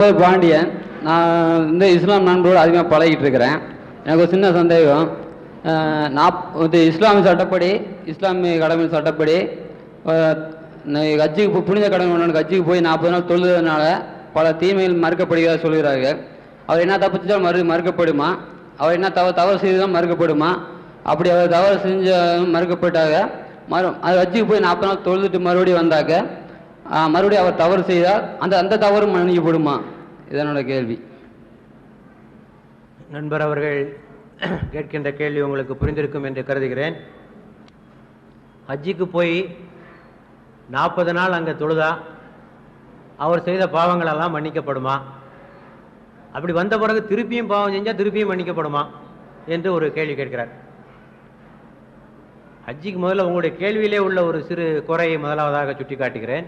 பேர் பாண்டியன் நான் இந்த இஸ்லாம் நண்பரோடு அதிகமாக பழகிட்டு இருக்கிறேன். எனக்கு ஒரு சின்ன சந்தேகம். நாப் இது இஸ்லாமிய சட்டப்படி இஸ்லாமிய கடமை சட்டப்படி கட்சிக்கு புனித கடமை ஒன்று கட்சிக்கு போய் நாற்பது நாள் தொழுதுனால பல தீமைகள் மறுக்கப்படுகிறதா சொல்கிறார்கள். அவர் என்ன தப்பு செஞ்சாலும் மறு மறுக்கப்படுமா? அவர் என்ன தவறு தவறு செய்ததும் மறுக்கப்படுமா? அப்படி அவர் தவறு செஞ்ச மறுக்கப்பட்டாக மறு அது கட்சிக்கு போய் நாற்பது நாள் தொழுதுட்டு மறுபடியும் வந்தாக்க மறுபடியும் அவர் தவறு செய்தால் அந்த அந்த தவறு மன்னிக்கப்படுமா? இதனோட கேள்வி. நண்பர் அவர்கள் கேட்கின்ற கேள்வி உங்களுக்கு புரிந்திருக்கும் என்று கருதுகிறேன். ஹஜ்ஜிக்கு போய் நாற்பது நாள் அங்கே தொழுதா அவர் செய்த பாவங்களெல்லாம் மன்னிக்கப்படுமா? அப்படி வந்த பிறகு திருப்பியும் பாவம் செஞ்சால் திருப்பியும் மன்னிக்கப்படுமா? என்று ஒரு கேள்வி கேட்கிறார். ஹஜ்ஜிக்கு முதல்ல உங்களுடைய கேள்வியிலே உள்ள ஒரு சிறு குறையை முதலாவதாக சுட்டிக்காட்டுகிறேன்.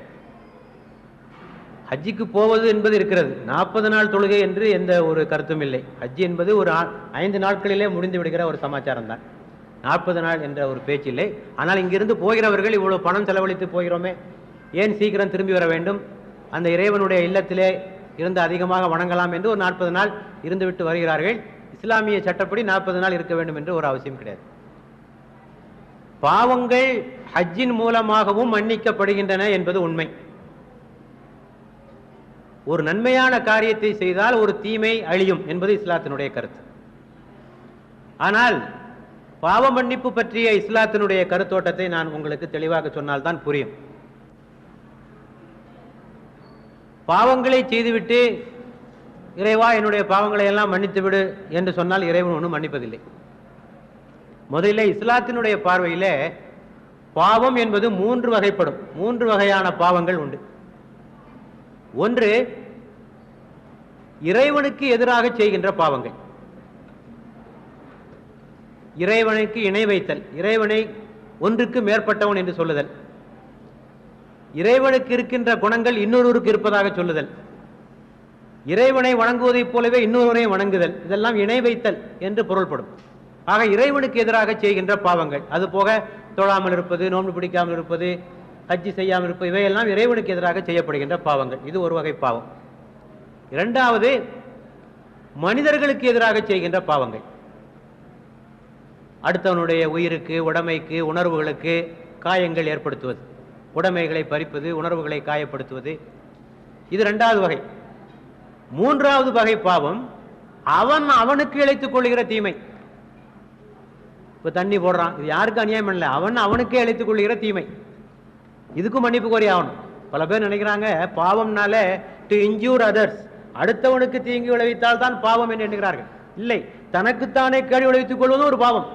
ஹஜ்ஜிக்கு போவது என்பது இருக்கிறது. நாற்பது நாள் தொழுகை என்று எந்த ஒரு கருத்தும் இல்லை. ஹஜ்ஜி என்பது ஒரு ஐந்து நாட்களிலே முடிந்து விடுகிற ஒரு சமாச்சாரம் தான். நாற்பது நாள் என்ற ஒரு பேச்சு இல்லை. ஆனால் இங்கிருந்து போகிறவர்கள் இவ்வளவு பணம் செலவழித்து போகிறோமே ஏன் சீக்கிரம் திரும்பி வர வேண்டும்? அந்த இறைவனுடைய இல்லத்திலே இருந்து அதிகமாக வணங்கலாம் என்று ஒரு நாற்பது நாள் இருந்துவிட்டு வருகிறார்கள். இஸ்லாமிய சட்டப்படி நாற்பது நாள் இருக்க வேண்டும் என்று ஒரு அவசியம் கிடையாது. பாவங்கள் ஹஜ்ஜின் மூலமாகவும் மன்னிக்கப்படுகின்றன என்பது உண்மை. ஒரு நன்மையான காரியத்தை செய்தால் ஒரு தீமை அழியும் என்பது இஸ்லாத்தினுடைய கருத்து. ஆனால் பாவ மன்னிப்பு பற்றிய இஸ்லாத்தினுடைய கருத்தோட்டத்தை நான் உங்களுக்கு தெளிவாக சொன்னால்தான் புரியும். பாவங்களை செய்துவிட்டு இறைவா என்னுடைய பாவங்களை எல்லாம் மன்னித்து விடு என்று சொன்னால் இறைவன் ஒன்றும் மன்னிப்பதில்லை. முதலில் இஸ்லாத்தினுடைய பார்வையிலே பாவம் என்பது மூன்று வகைப்படும். மூன்று வகையான பாவங்கள் உண்டு. ஒன்று இறைவனுக்கு எதிராக செய்கின்ற பாவங்கள். இறைவனுக்கு இணை வைத்தல் இறைவனை ஒன்றுக்கு மேற்பட்டவன் என்று சொல்லுதல். இறைவனுக்கு இருக்கின்ற குணங்கள் இன்னொருவருக்கு இருப்பதாக சொல்லுதல். இறைவனை வணங்குவதைப் போலவே இன்னொருவரையும் வணங்குதல். இதெல்லாம் இணை வைத்தல் என்று பொருள்படும். ஆக இறைவனுக்கு எதிராக செய்கின்ற பாவங்கள். அது போக தொழாமல் இருப்பது நோன்பு பிடிக்காமல் இருப்பது ஹஜ்ஜி செய்யாமல் இருப்பது இவையெல்லாம் இறைவனுக்கு எதிராக செய்யப்படுகின்ற பாவங்கள். இது ஒரு வகை பாவம். இரண்டாவது மனிதர்களுக்கு எதிராக செய்கின்ற பாவங்கள். அடுத்தவனுடைய உயிருக்கு உடமைக்கு உணர்வுகளுக்கு காயங்கள் ஏற்படுத்துவது. உடைமைகளை பறிப்பது உணர்வுகளை காயப்படுத்துவது. இது ரெண்டாவது வகை. மூன்றாவது வகை பாவம் அவன் அவனுக்கு இழைத்துக் கொள்கிற தீமை. இப்ப தண்ணி போடுறான். இது யாருக்கு அநியாயம் பண்ணல. அவன் அவனுக்கே இழைத்துக் கொள்கிற தீமை. இதுக்கும் மன்னிப்பு கோரி ஆகணும். பல பேர் நினைக்கிறாங்க பாவம்னாலே டு இன்ஜூர் அதர்ஸ் அடுத்தவனுக்கு தீங்கு விளைவித்தால் தான் பாவம் என்று எண்ணுகிறார்கள். இல்லை தனக்குத்தானே கேடு விளைவித்துக் கொள்வதும் ஒரு பாவம்.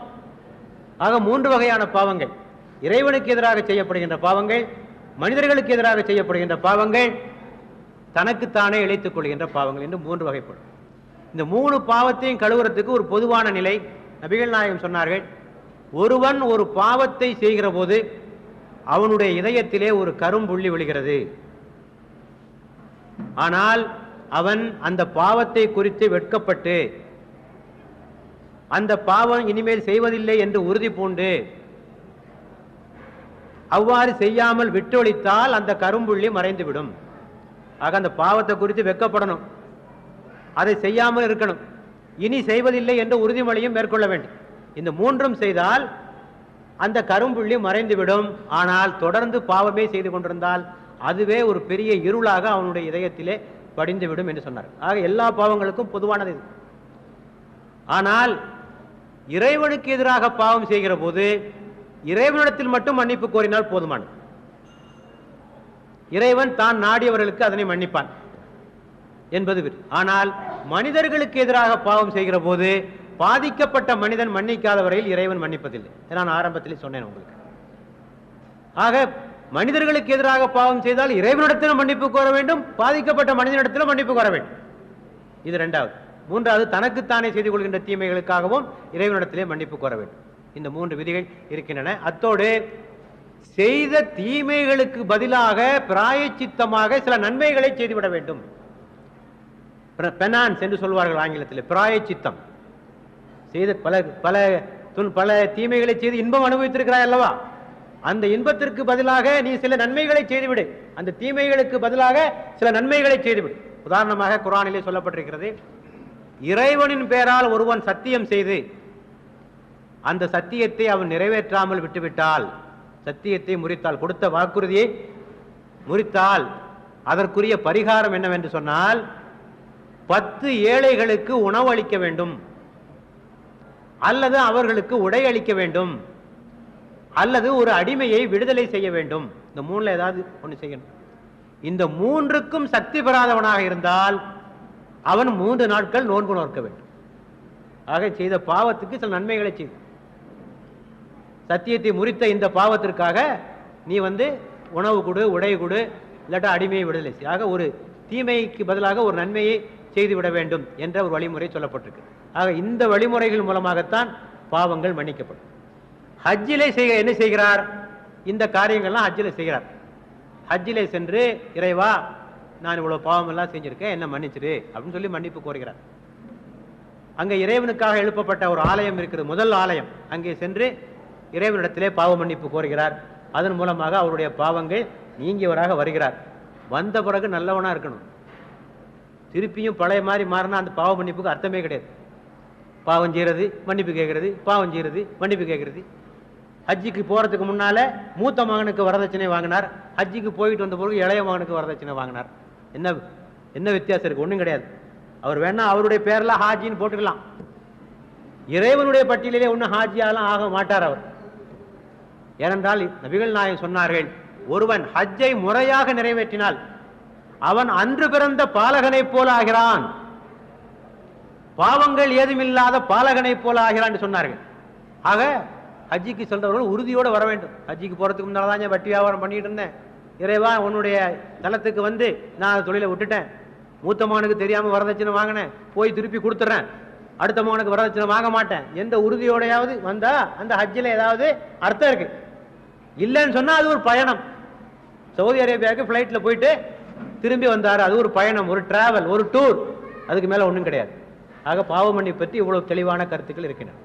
ஆக மூன்று வகையான பாவங்கள். இறைவனுக்கு எதிராக செய்யப்படுகின்ற பாவங்கள் மனிதர்களுக்கு எதிராக செய்யப்படுகின்ற பாவங்கள் தனக்குத்தானே இழைத்துக் கொள்கின்ற பாவங்கள் என்று மூன்று வகைப்படும். இந்த மூணு பாவத்தையும் கழுவுறதுக்கு ஒரு பொதுவான நிலை. நபிகள் நாயகம் சொன்னார்கள் ஒருவன் ஒரு பாவத்தை செய்கிற போது அவனுடைய இதயத்திலே ஒரு கரும்புள்ளி விழுகிறது. ஆனால் அவன் அந்த பாவத்தை குறித்து வெட்கப்பட்டு அந்த பாவம் இனிமேல் செய்வதில்லை என்று உறுதி பூண்டு அவ்வாறு செய்யாமல் விட்டொழித்தால் அந்த கரும்புள்ளி மறைந்துவிடும். ஆக அந்த பாவத்தை குறித்து வெட்கப்படணும். அதை செய்யாமல் இருக்கணும். இனி செய்வதில்லை என்ற உறுதிமொழியும் மேற்கொள்ள வேண்டும். இந்த மூன்றும் செய்தால் அந்த கரும்புள்ளி மறைந்துவிடும். ஆனால் தொடர்ந்து பாவமே செய்து கொண்டிருந்தால் அதுவே ஒரு பெரிய இருளாக அவனுடைய இதயத்திலே படிந்துவிடும் என்று சொன்னார் ஆக எல்லா பாவங்களுக்கும் பொதுவானது இது. ஆனால் இறைவனுக்கு எதிராக பாவம் செய்கிற போது இறைவனிடத்தில் மட்டும் மன்னிப்பு கோரினால் போதுமானது. இறைவன் தான் நாடியவர்களுக்கு அதனை மன்னிப்பான் என்பது ஆனால் மனிதர்களுக்கு எதிராக பாவம் செய்கிற போது பாதிக்கப்பட்ட மனிதன் மன்னிக்காத வரையில் இறைவன் மன்னிப்பதில்லை. நான் ஆரம்பத்தில் சொன்னேன் உங்களுக்கு. ஆக மனிதர்களுக்கு எதிராக பாவம் செய்தால் இறைவனிடத்திலும் மன்னிப்பு கோர வேண்டும் பாதிக்கப்பட்ட மனிதனிடத்திலும் மன்னிப்பு கோர வேண்டும். இது ரெண்டாவது. மூன்றாவது தனக்குத்தானே செய்து கொள்கின்ற தீமைகளுக்காகவும் இறைவனிடத்திலே மன்னிப்பு கோர வேண்டும். இந்த மூன்று விதிகள் இருக்கின்றன. அத்தோடு செய்த தீமைகளுக்கு பதிலாக பிராயச்சித்தமாக சில நன்மைகளை செய்துவிட வேண்டும். பெனான்ஸ் என்று சொல்வார்கள் ஆங்கிலத்தில் பிராயச்சித்தம். செய்த பல பல துன் பல தீமைகளை செய்து இன்பம் அனுபவித்திருக்கிறாய் அல்லவா? அந்த இன்பத்திற்கு பதிலாக நீ சில நன்மைகளை செய்துவிடு. அந்த தீமைகளுக்கு பதிலாக சில நன்மைகளை செய்துவிடு. உதாரணமாக குரானிலே சொல்லப்பட்டிருக்கிறது இறைவனின் பெயரால் ஒருவன் சத்தியம் செய்து அந்த சத்தியத்தை அவன் நிறைவேற்றாமல் விட்டுவிட்டால் சத்தியத்தை முறித்தால் கொடுத்த வாக்குறுதியை முறித்தால் அதற்குரிய பரிகாரம் என்னவென்று சொன்னால் பத்து ஏழைகளுக்கு உணவு அளிக்க வேண்டும். அல்லது அவர்களுக்கு உடை அளிக்க வேண்டும். அல்லது ஒரு அடிமையை விடுதலை செய்ய வேண்டும். இந்த மூணுல ஏதாவது ஒன்று செய்யணும். இந்த மூன்றுக்கும் சக்தி பெறாதவனாக இருந்தால் அவன் மூன்று நாட்கள் நோன்பு நோக்க வேண்டும். ஆக செய்த பாவத்துக்கு சில நன்மைகளை செய். சத்தியத்தை முறித்த இந்த பாவத்திற்காக நீ வந்து உணவு கொடு உடை கொடு இல்லாட்டா அடிமையை விடுதலை செய். ஆக ஒரு தீமைக்கு பதிலாக ஒரு நன்மையை செய்துவிட வேண்டும் என்ற ஒரு வழிமுறை சொல்லப்பட்டிருக்கு. ஆக இந்த வழிமுறைகள் மூலமாகத்தான் பாவங்கள் மன்னிக்கப்படும். ஹஜ்ஜிலே செய்ய என்ன செய்கிறார்? இந்த காரியங்கள்லாம் ஹஜ்ஜில் செய்கிறார். ஹஜ்ஜிலே சென்று இறைவா நான் இவ்வளவு பாவம் எல்லாம் செஞ்சிருக்கேன் என்ன மன்னிச்சிரு அப்படின்னு சொல்லி மன்னிப்பு கோருகிறார். அங்க இறைவனுக்காக எழுப்பப்பட்ட ஒரு ஆலயம் இருக்கிறது முதல் ஆலயம். அங்கே சென்று இறைவனிடத்திலே பாவ மன்னிப்பு கோருகிறார். அதன் மூலமாக அவருடைய பாவங்கள் நீங்கியவராக வருகிறார். வந்த பிறகு நல்லவனா இருக்கணும். திருப்பியும் பழைய மாதிரி மாறினா அந்த பாவ மன்னிப்புக்கு அர்த்தமே கிடையாது. பாவம் செய்யறது மன்னிப்பு கேட்கறது பாவம் செய்கிறது மன்னிப்பு கேட்கறது. ஹஜ்ஜிக்கு போகிறதுக்கு முன்னால் மூத்த மகனுக்கு வரதட்சணை வாங்கினார். ஹஜ்ஜிக்கு போயிட்டு வந்த பிறகு இளைய மகனுக்கு வரதட்சணை வாங்கினார். என்ன என்ன வித்தியாசம் இருக்கு? ஒன்றும் கிடையாது. அவர் வேணா அவருடைய பேரில் ஹாஜின்னு போட்டுக்கலாம். இறைவனுடைய பட்டியலிலே ஒன்றும் ஹாஜியாலாம் ஆக மாட்டார் அவர். ஏனென்றால் நபிகள் நாயகம் சொன்னார்கள் ஒருவன் ஹஜ்ஜை முறையாக நிறைவேற்றினால் அவன் அன்று பிறந்த பாலகனைப் போல ஆகிறான் பாவங்கள் ஏதுமில்லாத பாலகனைப் போல ஆகிறான் சொன்னார்கள். ஆக ஹஜ்ஜிக்கு சென்றவர்கள் உறுதியோடு வர வேண்டும். ஹஜ்ஜிக்கு போறதுக்கு முன்னால தான் வட்டி வியாபாரம் பண்ணிட்டு இருந்தேன். இறைவா உன்னுடைய தளத்துக்கு வந்து நான் தொழிலை விட்டுட்டேன். மூத்த மகனுக்கு தெரியாம வரதட்சணை வாங்கினேன். போய் திருப்பி கொடுத்துட்றேன். அடுத்த மகனுக்கு வரதட்சணை வாங்க மாட்டேன். எந்த உறுதியோடையாவது வந்தா அந்த ஹஜ்ஜில் ஏதாவது அர்த்தம் இருக்கு. இல்லைன்னு சொன்னா அது ஒரு பயணம். சவுதி அரேபியாவுக்கு ஃப்ளைட்டில் போயிட்டு திரும்பி வந்தார். அது ஒரு பயணம் ஒரு டிராவல் ஒரு டூர் அதுக்கு மேலே ஒன்றும் கிடையாது. ஆக பாவமணி பற்றி இவ்வளவு தெளிவான கருத்துக்கள் இருக்கின்றன.